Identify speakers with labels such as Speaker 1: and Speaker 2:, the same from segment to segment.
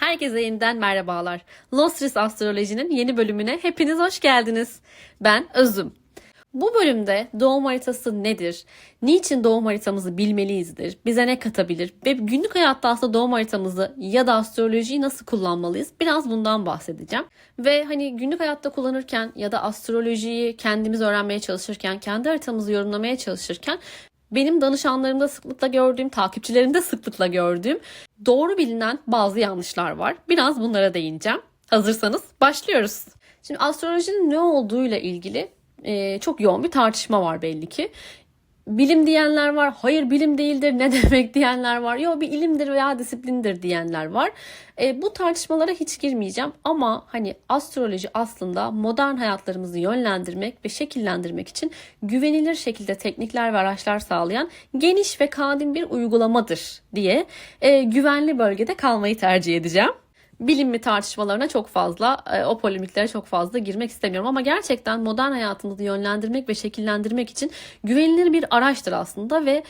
Speaker 1: Herkese yeniden merhabalar. Lostris Astroloji'nin yeni bölümüne hepiniz hoş geldiniz. Ben Özüm. Bu bölümde doğum haritası nedir? Niçin doğum haritamızı bilmeliyizdir? Bize ne katabilir? Ve günlük hayatta aslında doğum haritamızı ya da astrolojiyi nasıl kullanmalıyız? Biraz bundan bahsedeceğim. Ve hani günlük hayatta kullanırken ya da astrolojiyi kendimiz öğrenmeye çalışırken, kendi haritamızı yorumlamaya çalışırken benim danışanlarımda sıklıkla gördüğüm, takipçilerimde sıklıkla gördüğüm doğru bilinen bazı yanlışlar var. Biraz bunlara değineceğim. Hazırsanız başlıyoruz. Şimdi astrolojinin ne olduğuyla ilgili e, çok yoğun bir tartışma var belli ki. Bilim diyenler var, hayır bilim değildir ne demek diyenler var, yok bir ilimdir veya disiplindir diyenler var. E, bu tartışmalara hiç girmeyeceğim ama hani astroloji aslında modern hayatlarımızı yönlendirmek ve şekillendirmek için güvenilir şekilde teknikler ve araçlar sağlayan geniş ve kadim bir uygulamadır diye e, güvenli bölgede kalmayı tercih edeceğim bilim mi tartışmalarına çok fazla, e, o polemiklere çok fazla girmek istemiyorum. Ama gerçekten modern hayatımızı yönlendirmek ve şekillendirmek için güvenilir bir araçtır aslında ve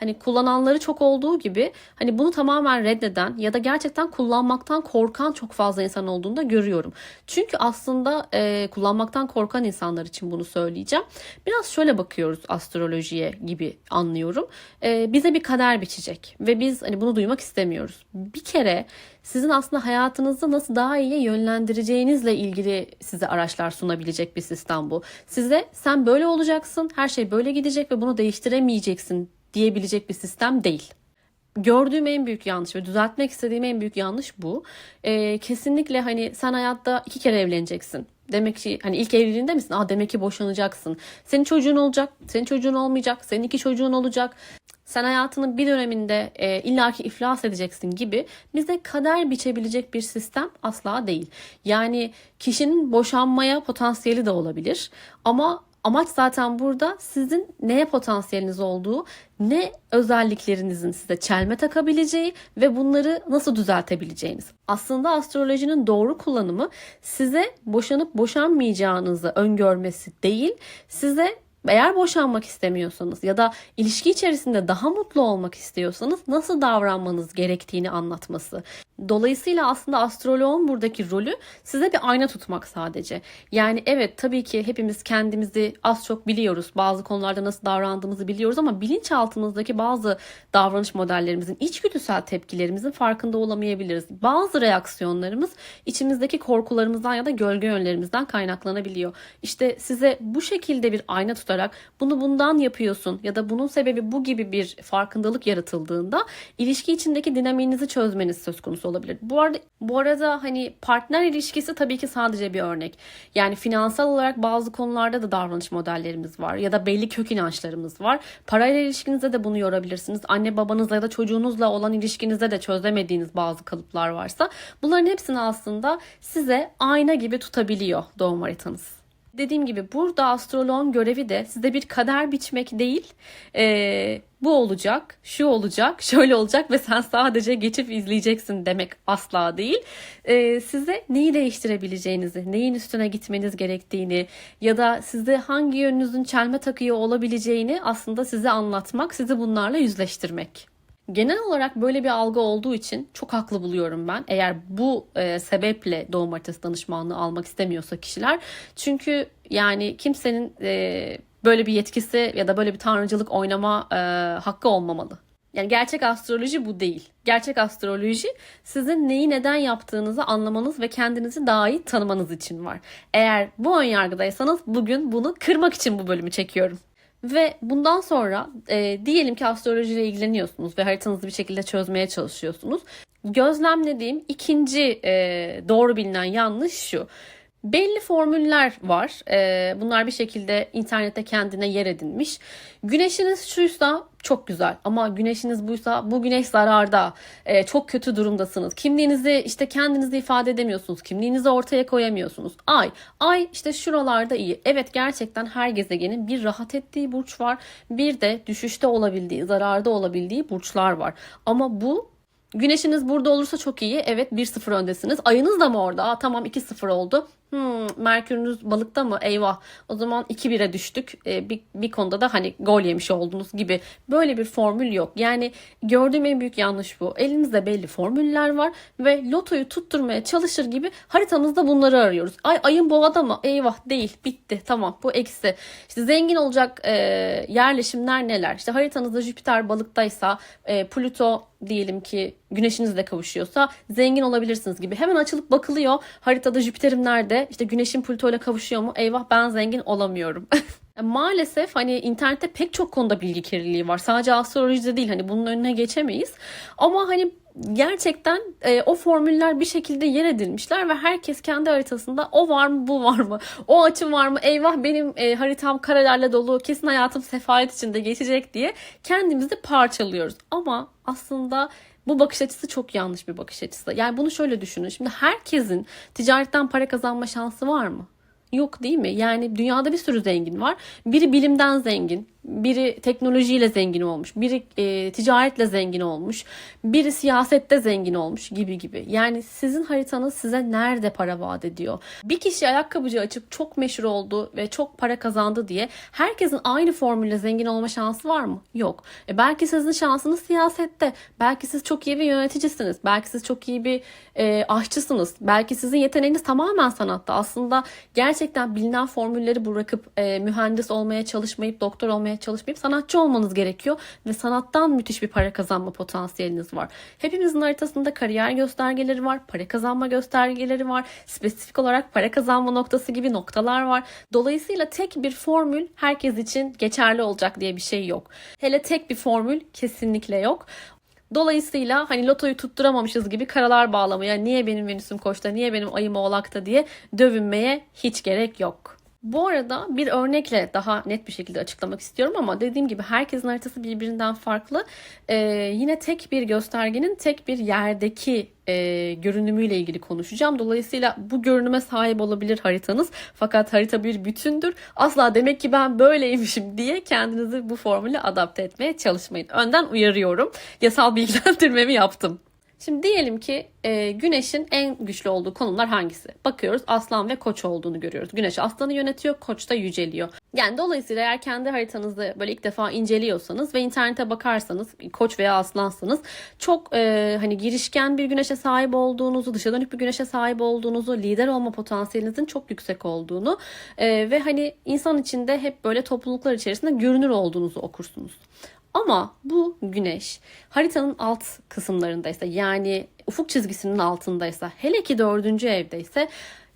Speaker 1: hani kullananları çok olduğu gibi hani bunu tamamen reddeden ya da gerçekten kullanmaktan korkan çok fazla insan olduğunu da görüyorum. Çünkü aslında e, kullanmaktan korkan insanlar için bunu söyleyeceğim. Biraz şöyle bakıyoruz astrolojiye gibi anlıyorum. E, bize bir kader biçecek ve biz hani bunu duymak istemiyoruz. Bir kere sizin aslında hayatınızı nasıl daha iyi yönlendireceğinizle ilgili size araçlar sunabilecek bir sistem bu. Size sen böyle olacaksın, her şey böyle gidecek ve bunu değiştiremeyeceksin diyebilecek bir sistem değil. Gördüğüm en büyük yanlış ve düzeltmek istediğim en büyük yanlış bu. Ee, kesinlikle hani sen hayatta iki kere evleneceksin. Demek ki hani ilk evliliğinde misin? Aa demek ki boşanacaksın. Senin çocuğun olacak, senin çocuğun olmayacak, senin iki çocuğun olacak. Sen hayatının bir döneminde e, illaki iflas edeceksin gibi bize kader biçebilecek bir sistem asla değil. Yani kişinin boşanmaya potansiyeli de olabilir ama Amaç zaten burada sizin neye potansiyeliniz olduğu, ne özelliklerinizin size çelme takabileceği ve bunları nasıl düzeltebileceğiniz. Aslında astrolojinin doğru kullanımı size boşanıp boşanmayacağınızı öngörmesi değil, size eğer boşanmak istemiyorsanız ya da ilişki içerisinde daha mutlu olmak istiyorsanız nasıl davranmanız gerektiğini anlatması. Dolayısıyla aslında astroloğun buradaki rolü size bir ayna tutmak sadece. Yani evet tabii ki hepimiz kendimizi az çok biliyoruz. Bazı konularda nasıl davrandığımızı biliyoruz ama bilinçaltımızdaki bazı davranış modellerimizin, içgüdüsel tepkilerimizin farkında olamayabiliriz. Bazı reaksiyonlarımız içimizdeki korkularımızdan ya da gölge yönlerimizden kaynaklanabiliyor. İşte size bu şekilde bir ayna tutarak bunu bundan yapıyorsun ya da bunun sebebi bu gibi bir farkındalık yaratıldığında ilişki içindeki dinamiğinizi çözmeniz söz konusu olabilir. Bu arada bu arada hani partner ilişkisi tabii ki sadece bir örnek. Yani finansal olarak bazı konularda da davranış modellerimiz var ya da belli kök inançlarımız var. Parayla ilişkinizde de bunu yorabilirsiniz. Anne babanızla ya da çocuğunuzla olan ilişkinizde de çözemediğiniz bazı kalıplar varsa bunların hepsini aslında size ayna gibi tutabiliyor doğum haritanız. Dediğim gibi burada astroloğun görevi de size bir kader biçmek değil. Ee, bu olacak, şu olacak, şöyle olacak ve sen sadece geçip izleyeceksin demek asla değil. Ee, size neyi değiştirebileceğinizi, neyin üstüne gitmeniz gerektiğini ya da size hangi yönünüzün çelme takıyor olabileceğini aslında size anlatmak, sizi bunlarla yüzleştirmek. Genel olarak böyle bir algı olduğu için çok haklı buluyorum ben. Eğer bu e, sebeple doğum haritası danışmanlığı almak istemiyorsa kişiler. Çünkü yani kimsenin e, böyle bir yetkisi ya da böyle bir tanrıcılık oynama e, hakkı olmamalı. Yani gerçek astroloji bu değil. Gerçek astroloji sizin neyi neden yaptığınızı anlamanız ve kendinizi daha iyi tanımanız için var. Eğer bu ön yargıdaysanız bugün bunu kırmak için bu bölümü çekiyorum. Ve bundan sonra e, diyelim ki astrolojiyle ilgileniyorsunuz ve haritanızı bir şekilde çözmeye çalışıyorsunuz. Gözlemlediğim ikinci e, doğru bilinen yanlış şu. Belli formüller var. Ee, bunlar bir şekilde internette kendine yer edinmiş. Güneşiniz şuysa çok güzel ama güneşiniz buysa bu güneş zararda. Ee, çok kötü durumdasınız. Kimliğinizi işte kendinizi ifade edemiyorsunuz. Kimliğinizi ortaya koyamıyorsunuz. Ay, ay işte şuralarda iyi. Evet gerçekten her gezegenin bir rahat ettiği burç var. Bir de düşüşte olabildiği, zararda olabildiği burçlar var. Ama bu Güneşiniz burada olursa çok iyi. Evet 1-0 öndesiniz. Ayınız da mı orada? Aa, tamam 2-0 oldu. Hmm, Merkür'ünüz balıkta mı? Eyvah. O zaman 2-1'e düştük. Ee, bir, bir konuda da hani gol yemiş oldunuz gibi. Böyle bir formül yok. Yani gördüğüm en büyük yanlış bu. Elimizde belli formüller var ve lotoyu tutturmaya çalışır gibi haritamızda bunları arıyoruz. Ay ayın boğada mı? Eyvah değil. Bitti. Tamam. Bu eksi. İşte zengin olacak e, yerleşimler neler? İşte haritanızda Jüpiter balıktaysa e, Plüto diyelim ki güneşinizle kavuşuyorsa zengin olabilirsiniz gibi. Hemen açılıp bakılıyor. Haritada Jüpiter'im nerede? İşte güneşin Plüto ile kavuşuyor mu? Eyvah ben zengin olamıyorum. Maalesef hani internette pek çok konuda bilgi kirliliği var. Sadece astrolojide değil hani bunun önüne geçemeyiz. Ama hani gerçekten e, o formüller bir şekilde yer edilmişler ve herkes kendi haritasında o var mı bu var mı o açım var mı eyvah benim e, haritam karelerle dolu kesin hayatım sefalet içinde geçecek diye kendimizi parçalıyoruz ama aslında bu bakış açısı çok yanlış bir bakış açısı. Yani bunu şöyle düşünün. Şimdi herkesin ticaretten para kazanma şansı var mı? Yok değil mi? Yani dünyada bir sürü zengin var. Biri bilimden zengin, biri teknolojiyle zengin olmuş, biri e, ticaretle zengin olmuş, biri siyasette zengin olmuş gibi gibi. Yani sizin haritanız size nerede para vaat ediyor? Bir kişi ayakkabıcı açıp çok meşhur oldu ve çok para kazandı diye herkesin aynı formülle zengin olma şansı var mı? Yok. E belki sizin şansınız siyasette. Belki siz çok iyi bir yöneticisiniz. Belki siz çok iyi bir e, aşçısınız. Belki sizin yeteneğiniz tamamen sanatta. Aslında gerçekten bilinen formülleri bırakıp e, mühendis olmaya çalışmayıp doktor olmaya çalışmayıp sanatçı olmanız gerekiyor ve sanattan müthiş bir para kazanma potansiyeliniz var. Hepimizin haritasında kariyer göstergeleri var, para kazanma göstergeleri var, spesifik olarak para kazanma noktası gibi noktalar var. Dolayısıyla tek bir formül herkes için geçerli olacak diye bir şey yok. Hele tek bir formül kesinlikle yok. Dolayısıyla hani lotoyu tutturamamışız gibi karalar bağlamaya niye benim Venüs'üm koçta niye benim ayım oğlakta diye dövünmeye hiç gerek yok. Bu arada bir örnekle daha net bir şekilde açıklamak istiyorum ama dediğim gibi herkesin haritası birbirinden farklı. Ee, yine tek bir göstergenin tek bir yerdeki e, görünümüyle ilgili konuşacağım. Dolayısıyla bu görünüme sahip olabilir haritanız. Fakat harita bir bütündür. Asla demek ki ben böyleymişim diye kendinizi bu formüle adapte etmeye çalışmayın. Önden uyarıyorum. Yasal bilgilendirmemi yaptım. Şimdi diyelim ki e, güneşin en güçlü olduğu konumlar hangisi? Bakıyoruz aslan ve koç olduğunu görüyoruz. Güneş aslanı yönetiyor, koç da yüceliyor. Yani dolayısıyla eğer kendi haritanızı böyle ilk defa inceliyorsanız ve internete bakarsanız koç veya aslansanız çok e, hani girişken bir güneşe sahip olduğunuzu, dışa dönük bir güneşe sahip olduğunuzu, lider olma potansiyelinizin çok yüksek olduğunu e, ve hani insan içinde hep böyle topluluklar içerisinde görünür olduğunuzu okursunuz. Ama bu güneş haritanın alt kısımlarındaysa yani ufuk çizgisinin altındaysa hele ki dördüncü evdeyse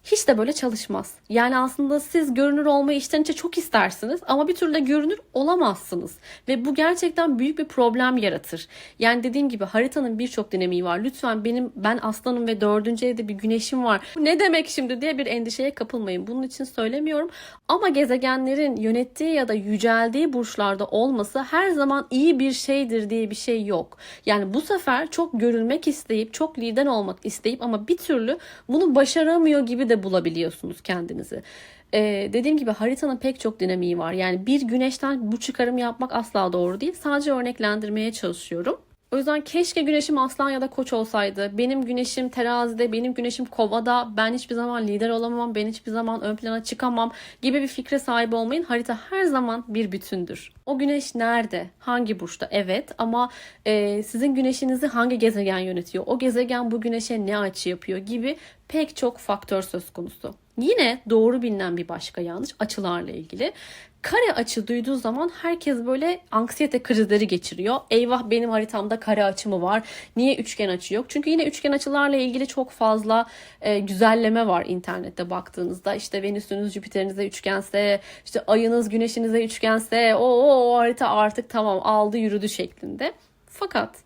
Speaker 1: hiç de böyle çalışmaz. Yani aslında siz görünür olmayı içten içe çok istersiniz ama bir türlü de görünür olamazsınız. Ve bu gerçekten büyük bir problem yaratır. Yani dediğim gibi haritanın birçok dinamiği var. Lütfen benim ben aslanım ve dördüncü evde bir güneşim var. Ne demek şimdi diye bir endişeye kapılmayın. Bunun için söylemiyorum. Ama gezegenlerin yönettiği ya da yüceldiği burçlarda olması her zaman iyi bir şeydir diye bir şey yok. Yani bu sefer çok görülmek isteyip çok lider olmak isteyip ama bir türlü bunu başaramıyor gibi bulabiliyorsunuz kendinizi. Ee, dediğim gibi haritanın pek çok dinamiği var. Yani bir güneşten bu çıkarım yapmak asla doğru değil. Sadece örneklendirmeye çalışıyorum. O yüzden keşke güneşim aslan ya da koç olsaydı. Benim güneşim terazide, benim güneşim kovada. Ben hiçbir zaman lider olamam, ben hiçbir zaman ön plana çıkamam gibi bir fikre sahip olmayın. Harita her zaman bir bütündür. O güneş nerede? Hangi burçta? Evet ama e, sizin güneşinizi hangi gezegen yönetiyor? O gezegen bu güneşe ne açı yapıyor gibi pek çok faktör söz konusu. Yine doğru bilinen bir başka yanlış açılarla ilgili. Kare açı duyduğu zaman herkes böyle anksiyete krizleri geçiriyor. Eyvah benim haritamda kare açı mı var? Niye üçgen açı yok? Çünkü yine üçgen açılarla ilgili çok fazla e, güzelleme var internette baktığınızda. İşte Venüs'ünüz Jüpiter'inize üçgense, işte ayınız güneşinize üçgense o, o, o harita artık tamam aldı yürüdü şeklinde. Fakat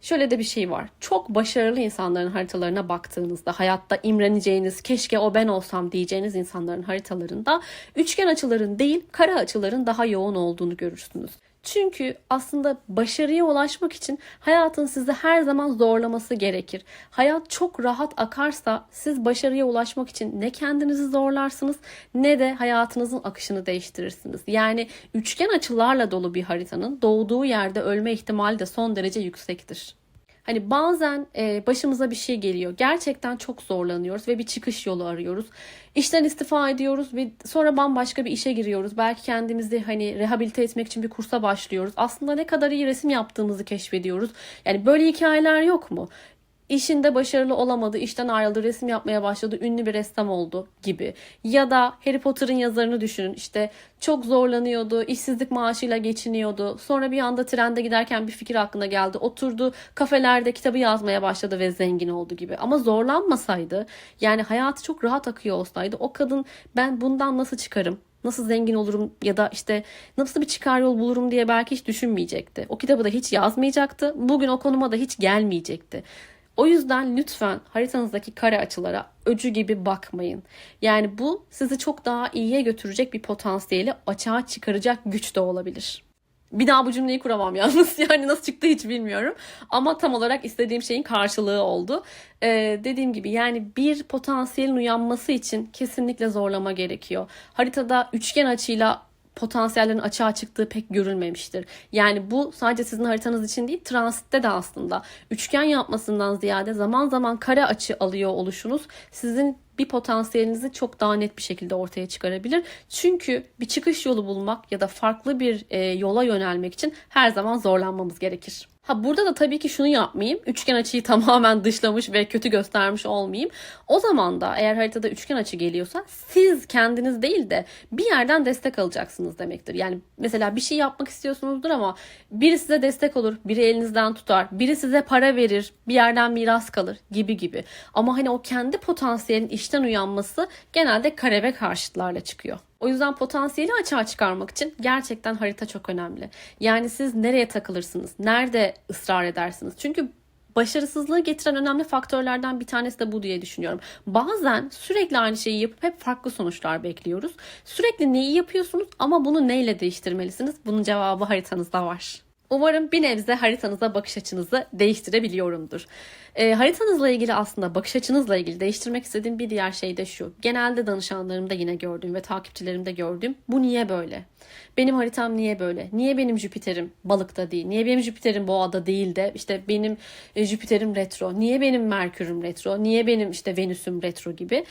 Speaker 1: Şöyle de bir şey var. Çok başarılı insanların haritalarına baktığınızda hayatta imreneceğiniz, keşke o ben olsam diyeceğiniz insanların haritalarında üçgen açıların değil, kare açıların daha yoğun olduğunu görürsünüz. Çünkü aslında başarıya ulaşmak için hayatın sizi her zaman zorlaması gerekir. Hayat çok rahat akarsa siz başarıya ulaşmak için ne kendinizi zorlarsınız ne de hayatınızın akışını değiştirirsiniz. Yani üçgen açılarla dolu bir haritanın doğduğu yerde ölme ihtimali de son derece yüksektir. Hani bazen e, başımıza bir şey geliyor. Gerçekten çok zorlanıyoruz ve bir çıkış yolu arıyoruz. İşten istifa ediyoruz ve sonra bambaşka bir işe giriyoruz. Belki kendimizi hani rehabilite etmek için bir kursa başlıyoruz. Aslında ne kadar iyi resim yaptığımızı keşfediyoruz. Yani böyle hikayeler yok mu? İşinde başarılı olamadı, işten ayrıldı, resim yapmaya başladı, ünlü bir ressam oldu gibi. Ya da Harry Potter'ın yazarını düşünün. İşte çok zorlanıyordu, işsizlik maaşıyla geçiniyordu. Sonra bir anda trende giderken bir fikir aklına geldi. Oturdu, kafelerde kitabı yazmaya başladı ve zengin oldu gibi. Ama zorlanmasaydı, yani hayatı çok rahat akıyor olsaydı o kadın ben bundan nasıl çıkarım? nasıl zengin olurum ya da işte nasıl bir çıkar yol bulurum diye belki hiç düşünmeyecekti. O kitabı da hiç yazmayacaktı. Bugün o konuma da hiç gelmeyecekti. O yüzden lütfen haritanızdaki kare açılara öcü gibi bakmayın. Yani bu sizi çok daha iyiye götürecek bir potansiyeli açığa çıkaracak güç de olabilir. Bir daha bu cümleyi kuramam yalnız. Yani nasıl çıktı hiç bilmiyorum. Ama tam olarak istediğim şeyin karşılığı oldu. Ee, dediğim gibi yani bir potansiyelin uyanması için kesinlikle zorlama gerekiyor. Haritada üçgen açıyla potansiyellerin açığa çıktığı pek görülmemiştir. Yani bu sadece sizin haritanız için değil transitte de aslında üçgen yapmasından ziyade zaman zaman kare açı alıyor oluşunuz sizin bir potansiyelinizi çok daha net bir şekilde ortaya çıkarabilir. Çünkü bir çıkış yolu bulmak ya da farklı bir e, yola yönelmek için her zaman zorlanmamız gerekir. Ha burada da tabii ki şunu yapmayayım. Üçgen açıyı tamamen dışlamış ve kötü göstermiş olmayayım. O zaman da eğer haritada üçgen açı geliyorsa siz kendiniz değil de bir yerden destek alacaksınız demektir. Yani mesela bir şey yapmak istiyorsunuzdur ama biri size destek olur, biri elinizden tutar, biri size para verir, bir yerden miras kalır gibi gibi. Ama hani o kendi potansiyelin işten uyanması genelde kare ve karşıtlarla çıkıyor. O yüzden potansiyeli açığa çıkarmak için gerçekten harita çok önemli. Yani siz nereye takılırsınız? Nerede ısrar edersiniz? Çünkü başarısızlığı getiren önemli faktörlerden bir tanesi de bu diye düşünüyorum. Bazen sürekli aynı şeyi yapıp hep farklı sonuçlar bekliyoruz. Sürekli neyi yapıyorsunuz ama bunu neyle değiştirmelisiniz? Bunun cevabı haritanızda var. Umarım bir nebze haritanıza bakış açınızı değiştirebiliyorumdur. E, haritanızla ilgili aslında bakış açınızla ilgili değiştirmek istediğim bir diğer şey de şu. Genelde danışanlarımda yine gördüğüm ve takipçilerimde gördüğüm bu niye böyle? Benim haritam niye böyle? Niye benim Jüpiter'im balıkta değil? Niye benim Jüpiter'im boğada değil de işte benim e, Jüpiter'im retro? Niye benim Merkür'üm retro? Niye benim işte Venüs'üm retro gibi?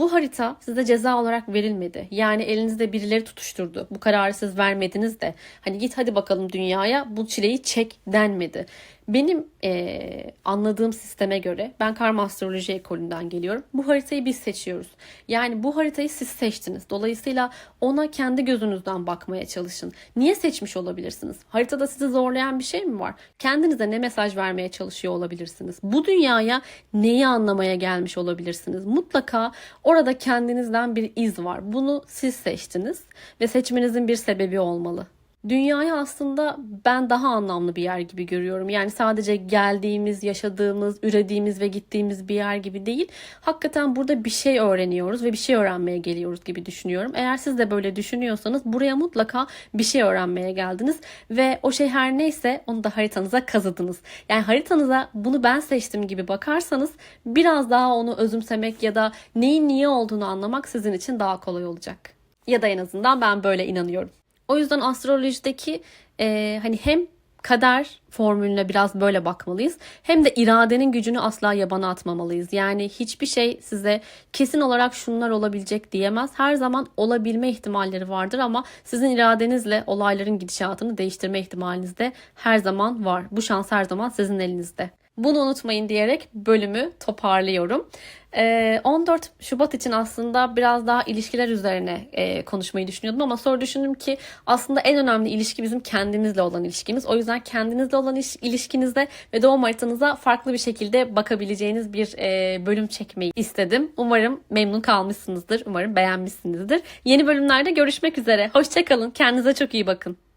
Speaker 1: Bu harita size ceza olarak verilmedi. Yani elinizde birileri tutuşturdu. Bu kararı siz vermediniz de. Hani git hadi bakalım dünyaya bu çileyi çek denmedi. Benim e, anladığım sisteme göre ben karma astroloji ekolünden geliyorum. Bu haritayı biz seçiyoruz. Yani bu haritayı siz seçtiniz. Dolayısıyla ona kendi gözünüzden bakmaya çalışın. Niye seçmiş olabilirsiniz? Haritada sizi zorlayan bir şey mi var? Kendinize ne mesaj vermeye çalışıyor olabilirsiniz? Bu dünyaya neyi anlamaya gelmiş olabilirsiniz? Mutlaka orada kendinizden bir iz var. Bunu siz seçtiniz ve seçmenizin bir sebebi olmalı dünyayı aslında ben daha anlamlı bir yer gibi görüyorum. Yani sadece geldiğimiz, yaşadığımız, ürediğimiz ve gittiğimiz bir yer gibi değil. Hakikaten burada bir şey öğreniyoruz ve bir şey öğrenmeye geliyoruz gibi düşünüyorum. Eğer siz de böyle düşünüyorsanız buraya mutlaka bir şey öğrenmeye geldiniz ve o şey her neyse onu da haritanıza kazıdınız. Yani haritanıza bunu ben seçtim gibi bakarsanız biraz daha onu özümsemek ya da neyin niye olduğunu anlamak sizin için daha kolay olacak. Ya da en azından ben böyle inanıyorum. O yüzden astrolojideki e, hani hem kader formülüne biraz böyle bakmalıyız. Hem de iradenin gücünü asla yabana atmamalıyız. Yani hiçbir şey size kesin olarak şunlar olabilecek diyemez. Her zaman olabilme ihtimalleri vardır ama sizin iradenizle olayların gidişatını değiştirme ihtimaliniz de her zaman var. Bu şans her zaman sizin elinizde. Bunu unutmayın diyerek bölümü toparlıyorum. 14 ee, Şubat için aslında biraz daha ilişkiler üzerine e, konuşmayı düşünüyordum ama sonra düşündüm ki aslında en önemli ilişki bizim kendimizle olan ilişkimiz. O yüzden kendinizle olan ilişkinizde ve doğum haritanıza farklı bir şekilde bakabileceğiniz bir e, bölüm çekmeyi istedim. Umarım memnun kalmışsınızdır. Umarım beğenmişsinizdir. Yeni bölümlerde görüşmek üzere. Hoşçakalın. Kendinize çok iyi bakın.